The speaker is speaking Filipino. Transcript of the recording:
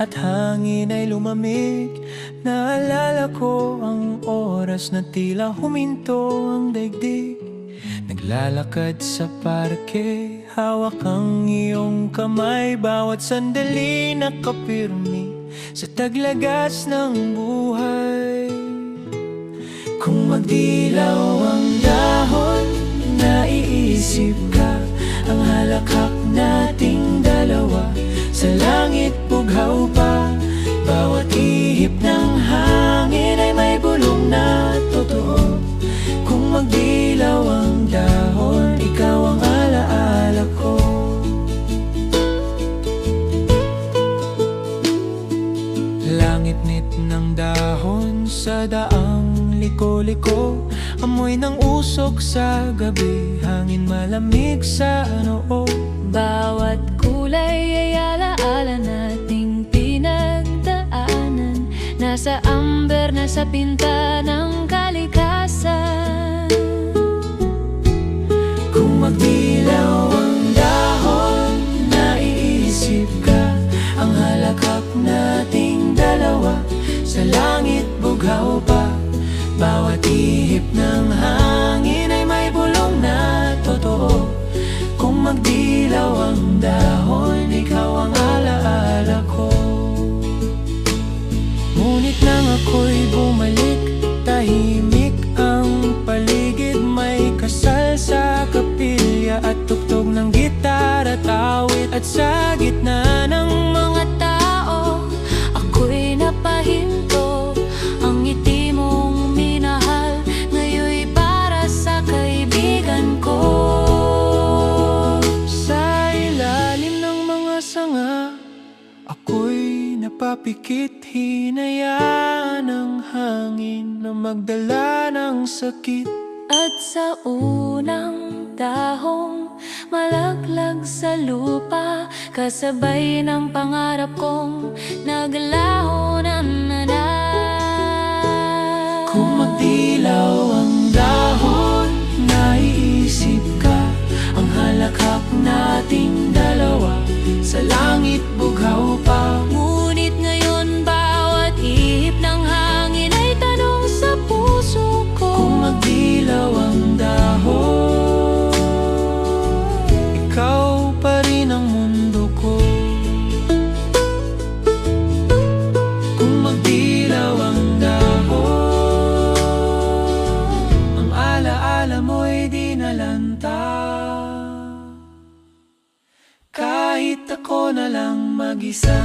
At hangin ay lumamig. Naalala ko ang oras na tila huminto ang daigdig. Naglalakad sa parke Hawak ang iyong kamay. Bawat sandali nakapirmi Sa taglagas ng buhay. Kung magdilaw ang dahon Naiisip ka Ang halakhak nating dahon sa daang liko-liko Amoy ng usok sa gabi. Hangin malamig sa noo Bawat kulay ay alaala nating pinagdaanan. Nasa amber, nasa pinta ng kalikasan. Kung magdilaw bughaw pa Bawat ihip ng hangin Ay may bulong na totoo. Kung magdilaw ang dahon Ikaw ang alaala ko. Ngunit nang ako'y bumalik Tahimik ang paligid. May kasal sa kapilya At tugtog ng gitar at awit At sa gitna Napapikit Hinayaan ng hangin Na magdala ng sakit. At sa unang dahong Malaglag sa lupa Kasabay ng pangarap kong Naglaho na na Kung magdilaw ang dahon Naiisip ka Ang halakhak nating dalawa Sa langit bughaw pa ako na lang mag-isa